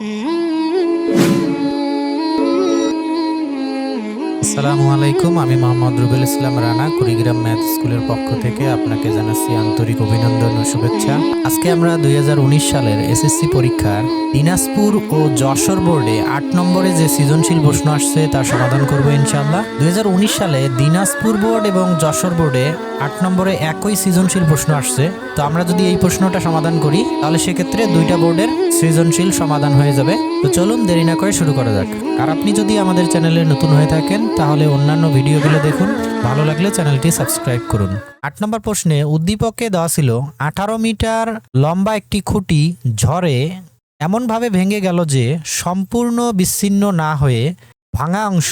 嗯。আসসালামু আলাইকুম, আমি মোহাম্মদ রুবেল ইসলাম রানা, কুড়িগ্রাম ম্যাথ স্কুলের পক্ষ থেকে আপনাকে জানাচ্ছি আন্তরিক অভিনন্দন ও শুভেচ্ছা। আজকে আমরা দুই হাজার উনিশ সালের এসএসসি পরীক্ষার দিনাজপুর ও যশোর বোর্ডে আট নম্বরে যে সৃজনশীল প্রশ্ন আসছে তার সমাধান করব ইনশাআল্লাহ। দুই সালে দিনাজপুর বোর্ড এবং যশোর বোর্ডে আট নম্বরে একই সৃজনশীল প্রশ্ন আসছে। তো আমরা যদি এই প্রশ্নটা সমাধান করি, তাহলে সেক্ষেত্রে দুইটা বোর্ডের সৃজনশীল সমাধান হয়ে যাবে। তো চলুন দেরি না করে শুরু করা যাক। আর আপনি যদি আমাদের চ্যানেলে নতুন হয়ে থাকেন, তাহলে অন্যান্য ভিডিওগুলো দেখুন। ভালো লাগলে চ্যানেলটি সাবস্ক্রাইব করুন। আট নম্বর প্রশ্নে উদ্দীপককে দেওয়া ছিল, আঠারো মিটার লম্বা একটি খুঁটি ঝড়ে এমনভাবে ভেঙে গেল যে সম্পূর্ণ বিচ্ছিন্ন না হয়ে ভাঙা অংশ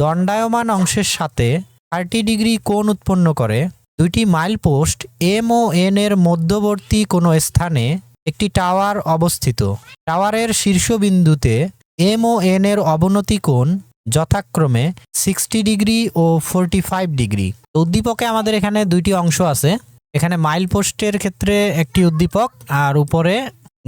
দণ্ডায়মান অংশের সাথে থার্টি ডিগ্রি কোণ উৎপন্ন করে। দুইটি মাইল পোস্ট এম ও এন এর মধ্যবর্তী কোনো স্থানে একটি টাওয়ার অবস্থিত। টাওয়ারের শীর্ষবিন্দুতে এম ও এন এর অবনতি কোণ যথাক্রমে সিক্সটি ডিগ্রি ও ফোরটি ফাইভ ডিগ্রি। উদ্দীপকে আমাদের এখানে দুইটি অংশ আছে। এখানে মাইল পোস্টের ক্ষেত্রে একটি উদ্দীপক আর উপরে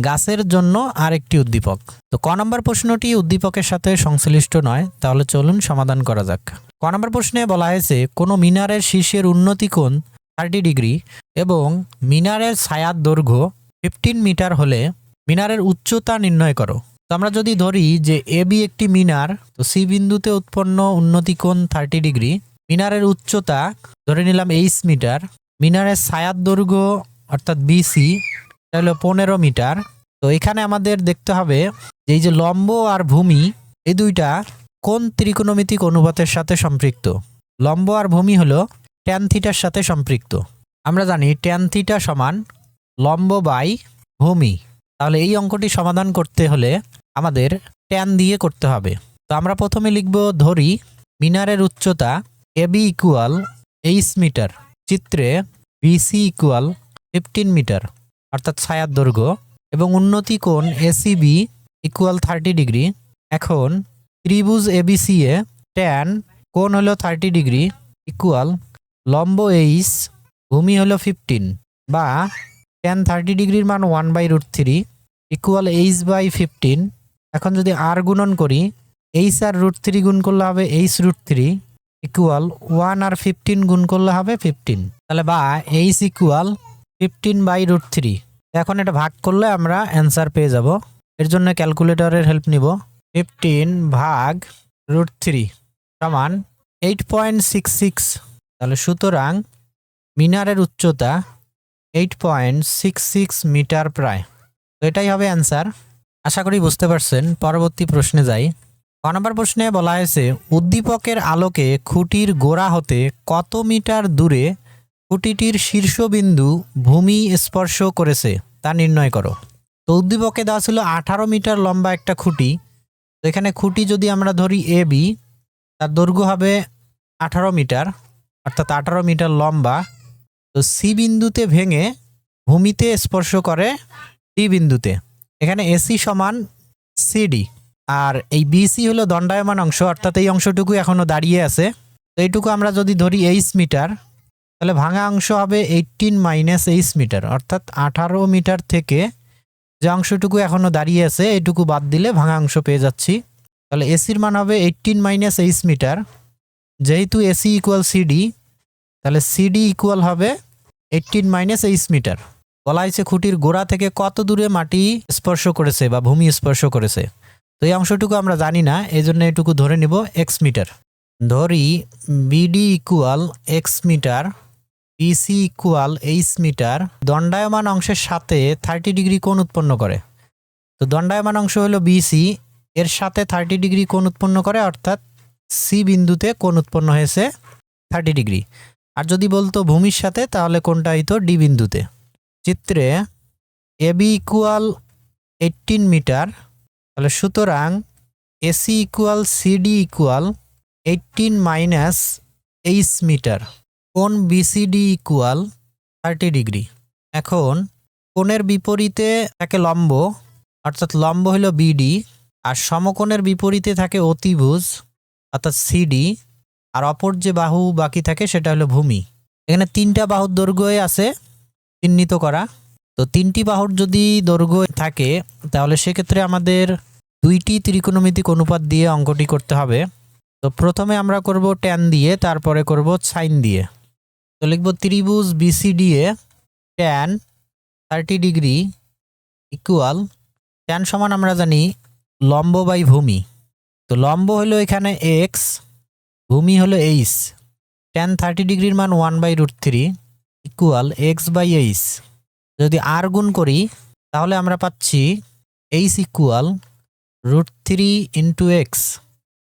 গাছের জন্য আরেকটি উদ্দীপক। তো ক নম্বর প্রশ্নটি উদ্দীপকের সাথে সংশ্লিষ্ট নয়, তাহলে চলুন সমাধান করা যাক। ক নম্বর প্রশ্নে বলা হয়েছে, কোনো মিনারের শীর্ষের উন্নতি কোণ থার্টি ডিগ্রি এবং মিনারের ছায়ার দৈর্ঘ্য ফিফটিন মিটার হলে মিনারের উচ্চতা নির্ণয় করো। তো আমরা যদি ধরি যে এ বি একটি মিনার, তো সি বিন্দুতে উৎপন্ন উন্নতি কোণ থার্টি ডিগ্রি, মিনারের উচ্চতা ধরে নিলাম এইচ মিটার, মিনারের ছায়ার দৈর্ঘ্য অর্থাৎ বিসি এটা হলো পনেরো মিটার। তো এখানে আমাদের দেখতে হবে এই যে লম্ব আর ভূমি, এই দুইটা কোন ত্রিকোণমিতিক অনুপাতের সাথে সম্পৃক্ত। লম্ব আর ভূমি হলো ট্যান থিটার সাথে সম্পৃক্ত। আমরা জানি ট্যান থিটা সমান লম্ব বাই ভূমি। তাহলে এই অঙ্কটি সমাধান করতে হলে আমাদের ট্যান দিয়ে করতে হবে। তো আমরা প্রথমে লিখব ধরি মিনারের উচ্চতা A B equal H meter চিত্রে বিসি ইকুয়াল ফিফটিন মিটার অর্থাৎ ছায়ার দৈর্ঘ্য, এবং উন্নতি কোণ এসিবি ইকুয়াল থার্টি ডিগ্রি এখন ত্রিভুজ এবিসি এ ট্যান কোণ হলো থার্টি ডিগ্রি ইকুয়াল লম্ব এইচ ভূমি হলো ফিফটিন বা ট্যান থার্টি ডিগ্রির মান one by root three equal H by fifteen এখন যদি আর গুণন করি এইচ আর রুট থ্রি গুণ করলে হবে H root three equal one আর ফিফটিন গুণ করলে হবে ফিফটিন তাহলে বা H equal fifteen by root three এখন এটা ভাগ করলে আমরা অ্যান্সার পেয়ে যাব। এর জন্য ক্যালকুলেটরের হেল্প নিব। ফিফটিন ভাগ রুট থ্রি সমান এইট পয়েন্ট সিক্স সিক্স তাহলে সুতরাং মিনারের উচ্চতা eight point six six meter প্রায়। তো এটাই হবে অ্যান্সার আশা করি বুঝতে পারছেন। পরবর্তী প্রশ্নে যাই। ক নম্বর প্রশ্নে বলা হয়েছে, উদ্দীপকের আলোকে খুঁটির গোড়া হতে কত মিটার দূরে খুঁটিটির শীর্ষবিন্দু ভূমি স্পর্শ করেছে তা নির্ণয় করো। তো উদ্দীপকে দেওয়া ছিল আঠারো মিটার লম্বা একটা খুঁটি। তো এখানে খুঁটি যদি আমরা ধরি এ বি তার দৈর্ঘ্য হবে আঠারো মিটার, অর্থাৎ আঠারো মিটার লম্বা। তো সি বিন্দুতে ভেঙে ভূমিতে স্পর্শ করে ডি বিন্দুতে। এখানে এসি সমান সিডি আর এই বিসি হলো দণ্ডায়মান অংশ, অর্থাৎ এই অংশটুকু এখনও দাঁড়িয়ে আছে। তো এইটুকু আমরা যদি ধরি এইচ মিটার, তাহলে ভাঙা অংশ হবে এইটিন মাইনাস এইচ মিটার, অর্থাৎ আঠারো মিটার থেকে যে অংশটুকু এখনও দাঁড়িয়ে আছে, এইটুকু বাদ দিলে ভাঙা অংশ পেয়ে যাচ্ছি। তাহলে এসির মান হবে এইটিন মাইনাস এইচ মিটার, যেহেতু এসি ইকুয়াল সিডি তাহলে সিডি ইকুয়াল হবে এইটিন মাইনাস এইচ মিটার বলা হয়েছে খুঁটির গোড়া থেকে কত দূরে মাটি স্পর্শ করেছে বা ভূমি স্পর্শ করেছে? তো এই অংশটুকু আমরা জানি না এই জন্য এটুকু ধরে নিব এক্স মিটার ধরি BD equal X meter BC equal H meter দণ্ডায়মান অংশের সাথে থার্টি ডিগ্রি কোণ উৎপন্ন করে। তো দণ্ডায়মান অংশ হলো বিসি এর সাথে থার্টি ডিগ্রি কোণ উৎপন্ন করে, অর্থাৎ সি বিন্দুতে কোণ উৎপন্ন হয়েছে থার্টি ডিগ্রি আর যদি বলতো ভূমির সাথে, তাহলে কোনটা হইতো ডি বিন্দুতে? চিত্রে এবি ইকুয়াল এইটিন মিটার, তাহলে সুতরাং AC equal CD equal eighteen minus H meter কোণ বিসিডি ইকুয়াল থার্টি ডিগ্রি। এখন কোণের বিপরীতে থাকে লম্ব, অর্থাৎ লম্ব হলো বিডি আর সমকোণের বিপরীতে থাকে অতিভুজ, অর্থাৎ সিডি আর অপর যে বাহু বাকি থাকে সেটা হলো ভূমি। এখানে তিনটা বাহুর দৈর্ঘ্যই আছে, চিহ্নিত করা। তো তিনটি বাহুর যদি দৈর্ঘ্য থাকে, তাহলে সেক্ষেত্রে আমাদের দুইটি ত্রিকোণমিতিক অনুপাত দিয়ে অঙ্কটি করতে হবে। তো প্রথমে আমরা করব ট্যান দিয়ে, তারপরে করব সাইন দিয়ে। তো লিখব ত্রিভুজ বিসিডি এ tan thirty degree equal tan সমান আমরা জানি লম্ব বাই ভূমি। তো লম্ব হলো এখানে এক্স ভূমি হলো এইচ ট্যান থার্টি ডিগ্রির মান one by root three equal X by H যদি আর গুণ করি, তাহলে আমরা পাচ্ছি H equal root three into X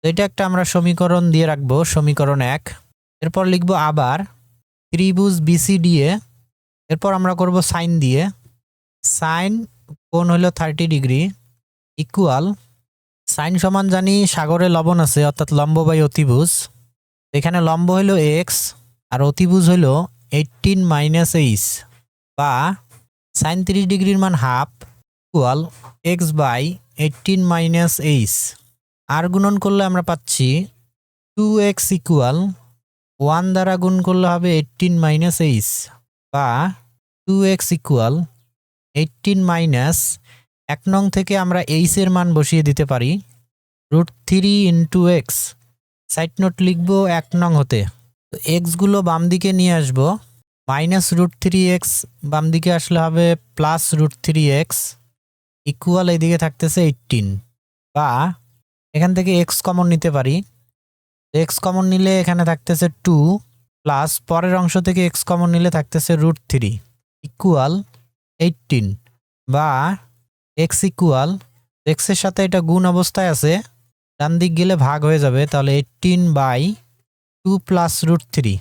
এটা একটা আমরা সমীকরণ দিয়ে রাখব, সমীকরণ এক। এরপর লিখব আবার ত্রিভুজ বিসিডি এ এরপর আমরা করব সাইন দিয়ে। সাইন কোণ হলো থার্টি ডিগ্রি ইকুয়াল সাইন সমান জানি সাগরে লবণ আছে, অর্থাৎ লম্ব বাই অতিভুজ। এখানে লম্ব হলো এক্স আর অতিভুজ হলো এইটিন মাইনাস এইচ বা সাইন তিরিশ ডিগ্রির মান half equal X by eighteen minus H আর গুণন করলে আমরা পাচ্ছি টু এক্স ইকুয়াল ওয়ান দ্বারা গুণ করলে হবে এইটিন মাইনাস এইচ বা two X equal eighteen minus এক নং থেকে আমরা এইচের মান বসিয়ে দিতে পারি। Root three into X side note লিখব এক নং হতে। তো এক্সগুলো বাম দিকে নিয়ে আসব। মাইনাস রুট থ্রি এক্স বাম দিকে আসলে হবে plus root three X equal এইদিকে থাকতেছে এইটিন বা এখান থেকে এক্স কমন নিতে পারি। এক্স কমন নিলে এখানে থাকতেছে টু প্লাস পরের অংশ থেকে এক্স কমন নিলে থাকতেছে রুট থ্রি ইকুয়াল এইটিন বা এক্স ইকুয়াল এক্সের সাথে এটা গুণ অবস্থায় আছে, ডান দিক গেলে ভাগ হয়ে যাবে, তাহলে eighteen by two plus root three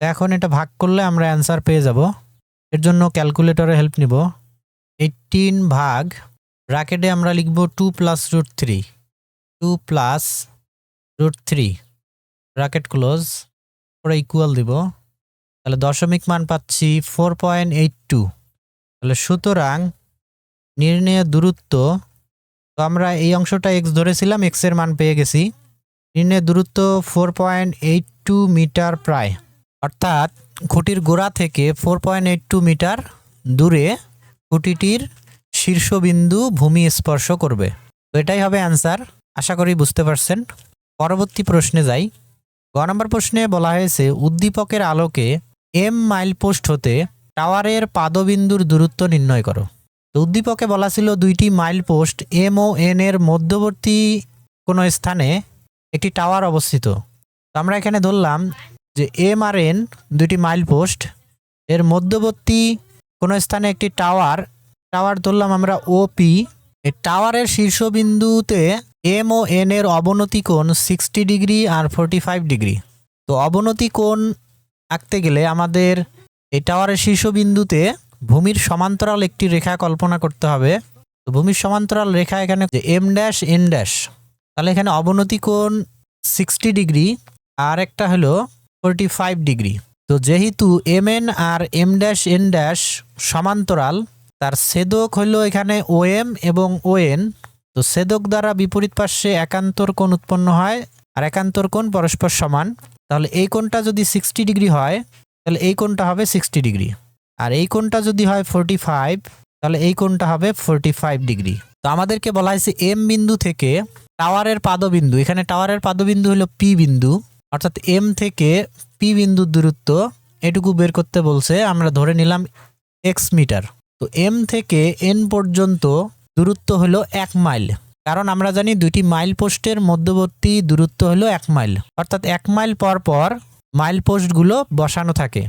এখন এটা ভাগ করলে আমরা অ্যান্সার পেয়ে যাব। এর জন্য ক্যালকুলেটরে হেল্প নিব। এইটিন ভাগ ব্র্যাকেটে আমরা লিখব two plus root three two plus root three bracket close পরে ইকুয়াল দিব। তাহলে দশমিক মান পাচ্ছি ফোর পয়েন্ট এইট টু তাহলে সুতরাং নির্ণয় দূরত্ব, তো আমরা এই অংশটা এক্স ধরেছিলাম এক্সের মান পেয়ে গেছি। নির্ণয় দূরত্ব four point eight two meter প্রায়। অর্থাৎ খুঁটির গোড়া থেকে four point eight two meter দূরে খুঁটিটির শীর্ষবিন্দু ভূমি স্পর্শ করবে। তো এটাই হবে অ্যান্সার আশা করি বুঝতে পারছেন। পরবর্তী প্রশ্নে যাই। গ নম্বর প্রশ্নে বলা হয়েছে, উদ্দীপকের আলোকে এম মাইল পোস্ট হতে টাওয়ারের পাদবিন্দুর দূরত্ব নির্ণয় করো। উদ্দীপকে বলা ছিল দুইটি মাইল পোস্ট এম ও এন এর মধ্যবর্তী কোনো স্থানে একটি টাওয়ার অবস্থিত। তো আমরা এখানে ধরলাম যে এম আর এন দুইটি মাইল পোস্ট, এর মধ্যবর্তী কোনো স্থানে একটি টাওয়ার টাওয়ার ধরলাম আমরা ওপি। এই টাওয়ারের শীর্ষবিন্দুতে এম ও এন এর অবনতি কোণ সিক্সটি ডিগ্রি আর ফোরটি ফাইভ ডিগ্রি। তো অবনতি কোণ আঁকতে গেলে আমাদের এই টাওয়ারের শীর্ষবিন্দুতে ভূমির সমান্তরাল একটি রেখা কল্পনা করতে হবে। তো ভূমির সমান্তরাল রেখা এখানে এম ড্যাশ এন ড্যাশ তাহলে এখানে অবনতি কোণ সিক্সটি ডিগ্রি আর একটা হলো ফোরটি ফাইভ ডিগ্রি তো যেহেতু এম এন আর এম ড্যাশ এন ড্যাশ সমান্তরাল, তার সেদক হলো এখানে ও এম এবং ও এন তো সেদক দ্বারা বিপরীত পার্শ্বে একান্তর কোণ উৎপন্ন হয় আর একান্তর কোণ পরস্পর সমান। তাহলে এই কোণটা যদি সিক্সটি ডিগ্রি হয়, তাহলে এই কোণটা হবে সিক্সটি ডিগ্রি আর এই কোণটা যদি হয় ফোরটি ফাইভ তাহলে এই কোণটা হবে ফোরটি ফাইভ ডিগ্রি তো আমাদেরকে বলা হয়েছে এম বিন্দু থেকে টাওয়ারের পাদবিন্দু। এখানে টাওয়ারের পাদবিন্দু হলো পি বিন্দু, অর্থাৎ এম থেকে পি বিন্দুর দূরত্ব এটুকু বের করতে বলছে, আমরা ধরে নিলাম এক্স মিটার তো এম থেকে এন পর্যন্ত দূরত্ব হলো এক মাইল। কারণ আমরা জানি দুইটি মাইল পোস্টের মধ্যবর্তী দূরত্ব হলো এক মাইল। অর্থাৎ এক মাইল পর পর মাইল পোস্টগুলো বসানো থাকে।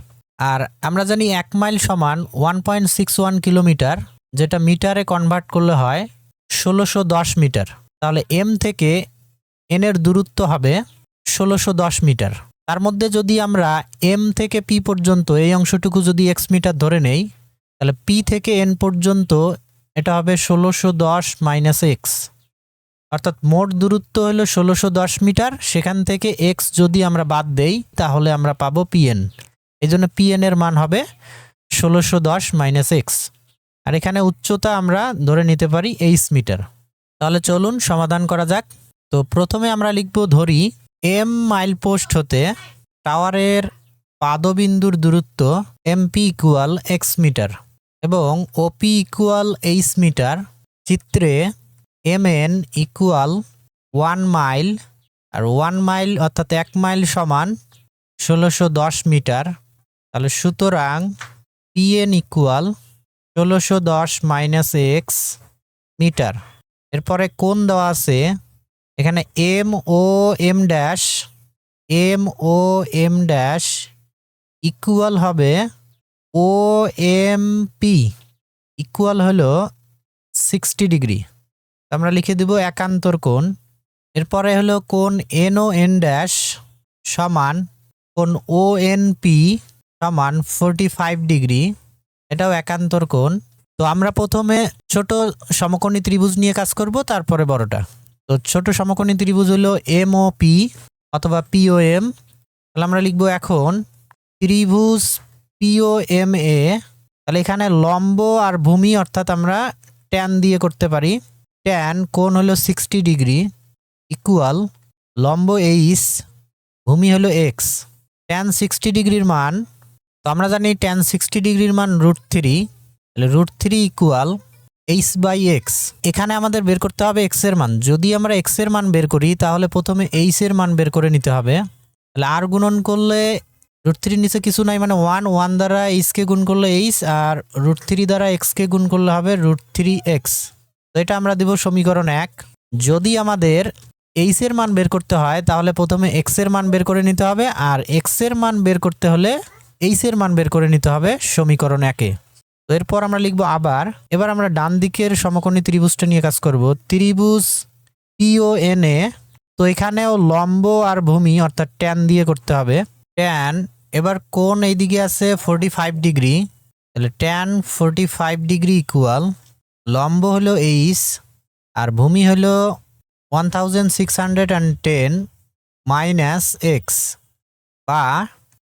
আর আমরা জানি এক মাইল সমান one point six one kilometre, যেটা মিটারে কনভার্ট করলে হয় ষোলোশো দশ মিটার। তাহলে এম থেকে এন এর দূরত্ব হবে ষোলোশো দশ মিটার। তার মধ্যে যদি আমরা এম থেকে পি পর্যন্ত, এই অংশটুকু যদি এক্স মিটার ধরে নেই, তাহলে পি থেকে এন পর্যন্ত এটা হবে ষোলোশো দশ মাইনাস এক্স অর্থাৎ মোট দূরত্ব হলো ষোলোশো দশ মিটার, সেখান থেকে এক্স যদি আমরা বাদ দেই, তাহলে আমরা পাবো পিএন এই জন্য পিএন এর মান হবে ষোলোশো দশ মাইনাস এক্স আর এখানে উচ্চতা আমরা ধরে নিতে পারি এইচ মিটার তাহলে চলুন সমাধান করা যাক। তো প্রথমে আমরা লিখব ধরি এম মাইল পোস্ট হতে টাওয়ারের পাদবিন্দুর দূরত্ব এমপি ইকুয়াল এক্স মিটার এবং ওপি ইকুয়াল এইচ মিটার চিত্রে M N equal one mile আর ওয়ান মাইল অর্থাৎ এক মাইল সমান ষোলোশো দশ মিটার তাহলে সুতরাং পিএন ইকুয়াল ষোলোশো দশ মাইনাস এক্স মিটার এরপরে কোন দেওয়া আছে? এখানে M O M dash M O M dash equal হবে ও এম পি ইকুয়াল হলো সিক্সটি ডিগ্রি আমরা লিখে দেব একান্তর কোণ। এরপরে হলো কোন এন ও এন ড্যাশ সমান কোন ও এন পি সমান ফোরটি ফাইভ ডিগ্রি এটাও একান্তর কোণ। তো আমরা প্রথমে ছোট সমকোণী ত্রিভুজ নিয়ে কাজ করব, তারপরে বড়টা। তো ছোট সমকোণী ত্রিভুজ হলো এম ও পি অথবা পিও এম তাহলে আমরা লিখব এখন ত্রিভুজ পিও এম এ তাহলে এখানে লম্ব আর ভূমি অর্থাৎ আমরা ট্যান দিয়ে করতে পারি। ট্যান কোণ হলো সিক্সটি ডিগ্রি ইকুয়াল লম্ব এইস ভূমি হলো এক্স ট্যান সিক্সটি ডিগ্রির মান তো আমরা জানি ট্যান সিক্সটি ডিগ্রির মান root three root three equal H by X এখানে আমাদের বের করতে হবে এক্সের মান। যদি আমরা এক্সের মান বের করি, তাহলে প্রথমে এইচ এর মান বের করে নিতে হবে। তাহলে আর গুণন করলে রুট থ্রির নিচে কিছু নাই মানে ওয়ান ওয়ান দ্বারা এইচকে গুণ করলে এইচ আর রুট থ্রি দ্বারা এক্সকে গুণ করলে হবে রুট থ্রি এক্স তো এটা আমরা দিব সমীকরণ এক। যদি আমাদের এইচ এর মান বের করতে হয়, তাহলে প্রথমে এক্সের মান বের করে নিতে হবে, আর এক্সের মান বের করতে হলে এইচ এর মান বের করে নিতে হবে সমীকরণ একে। তো এরপর আমরা লিখব আবার। এবার আমরা ডান দিকের সমকোণী ত্রিভুজটা নিয়ে কাজ করব। ত্রিভুজ পিও এন এ তো এখানেও লম্ব আর ভূমি, অর্থাৎ ট্যান দিয়ে করতে হবে। ট্যান এবার কোন এইদিকে আছে ফোরটি ফাইভ ডিগ্রি তাহলে tan forty five degree equal লম্ব হলো এইচ আর ভূমি হলো one thousand six hundred and ten minus X বা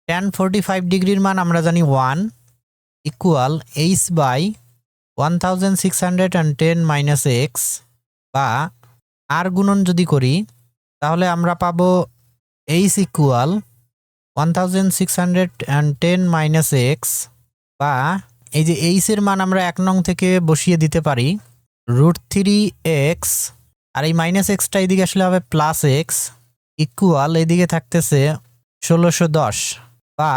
ট্যান ফোরটি ফাইভ ডিগ্রির মান আমরা জানি one equal H by one thousand six hundred and ten minus X বা আর গুণন যদি করি, তাহলে আমরা পাবো H equal one thousand six hundred and ten minus X বা এই যে এইচের মান আমরা এক নং থেকে বসিয়ে দিতে পারি রুট থ্রি এক্স আর এই মাইনাস এক্সটা এদিকে আসলে হবে প্লাস এক্স ইকুয়াল এদিকে থাকতেছে ষোলোশো দশ। বা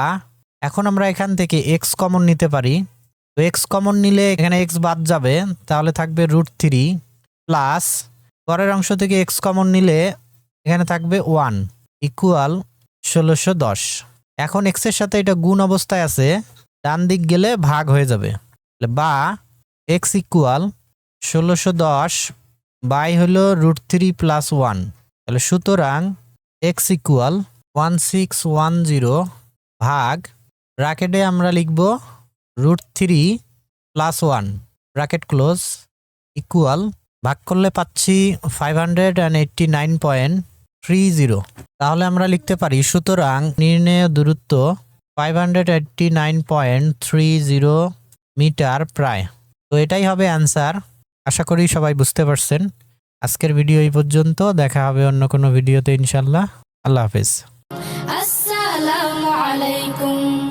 এখন আমরা এখান থেকে এক্স কমন নিতে পারি। তো এক্স কমন নিলে এখানে এক্স বাদ যাবে, তাহলে থাকবে রুট থ্রি প্লাস পরের অংশ থেকে এক্স কমন নিলে এখানে থাকবে ওয়ান ইকুয়াল ষোলোশো দশ। এখন এক্সের সাথে এটা গুণ অবস্থায় আছে, ডান দিক গেলে ভাগ হয়ে যাবে। বা এক্স ইকুয়াল ষোলোশো দশ বাই হলো রুট থ্রি প্লাস ওয়ান তাহলে সুতরাং X equal one six one zero ভাগ ব্র্যাকেটে আমরা লিখব root three plus one bracket close equal, ভাগ করলে পাচ্ছি five hundred and eighty nine point three zero তাহলে আমরা লিখতে পারি, সুতরাং নির্ণেয় দূরত্ব five hundred eighty nine point three zero meter প্রায়। তো এটাই হবে অ্যান্সার, আশা করি সবাই বুঝতে পারছেন। আজকের ভিডিও এই পর্যন্ত, দেখা হবে অন্য কোনো ভিডিওতে ইনশাল্লাহ আল্লাহ হাফেজ। السلام عليكم.